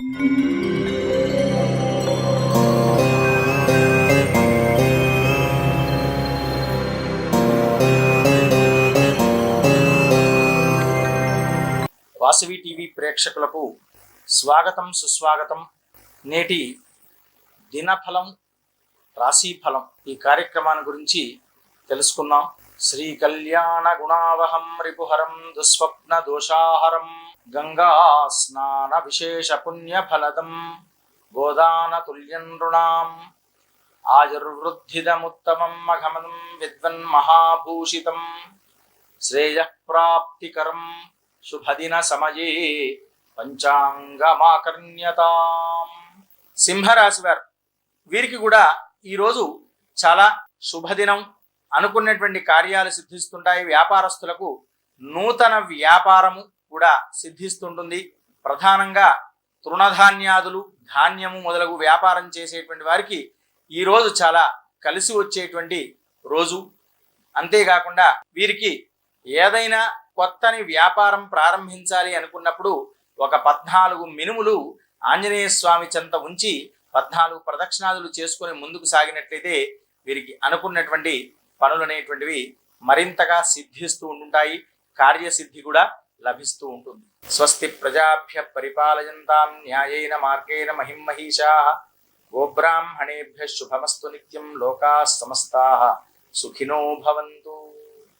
Vasavi TV ప్రేక్షకులకు స్వాగతం సుస్వాగతం. నేటి దినఫలం రాశిఫలం ఈ కార్యక్రమాన్ని గురించి తెలుసుకుందాం. శ్రీ కళ్యాణ గుణావహం రిపుహరం దుస్వప్న దోషాహరం గంగా స్నాన విశేష పుణ్య ఫలదం గోదాన తుల్యం నృణాం ఆయుర్వృద్ధిదముత్తమం మఘమనం విద్వన్ మహాభూషితం శ్రేయఃప్రాప్తికరం శుభదిన సమయే పంచాంగమాకర్ణ్యతాం సింహరాశి వారు వీరికి కూడా ఈరోజు చాలా శుభదినం. అనుకున్నటువంటి కార్యాలు సిద్ధిస్తుంటాయి. వ్యాపారస్తులకు నూతన వ్యాపారము కూడా సిద్ధిస్తుంటుంది. ప్రధానంగా తృణధాన్యాదులు ధాన్యము మొదలగు వ్యాపారం చేసేటువంటి వారికి ఈరోజు చాలా కలిసి వచ్చేటువంటి రోజు. అంతేకాకుండా వీరికి ఏదైనా కొత్తని వ్యాపారం ప్రారంభించాలి అనుకున్నప్పుడు ఒక పద్నాలుగు మినుములు ఆంజనేయ స్వామి చెంత ఉంచి పద్నాలుగు ప్రదక్షిణాదులు చేసుకొని ముందుకు సాగినట్లయితే వీరికి అనుకున్నటువంటి పనులు అనేటువంటివి మరింతగా సిద్ధిస్తూ ఉంటుంటాయి కార్యసిద్ధి కూడా లభిస్తూ ఉంటుంది. స్వస్తి ప్రజాభ్య పరిపాలయంతాం న్యాయేన మార్గేణ మహిమహీషా గోబ్రాహ్మణేభ్య శుభమస్తు నిత్యం లోకా సమస్తా. సుఖినో భవంతు.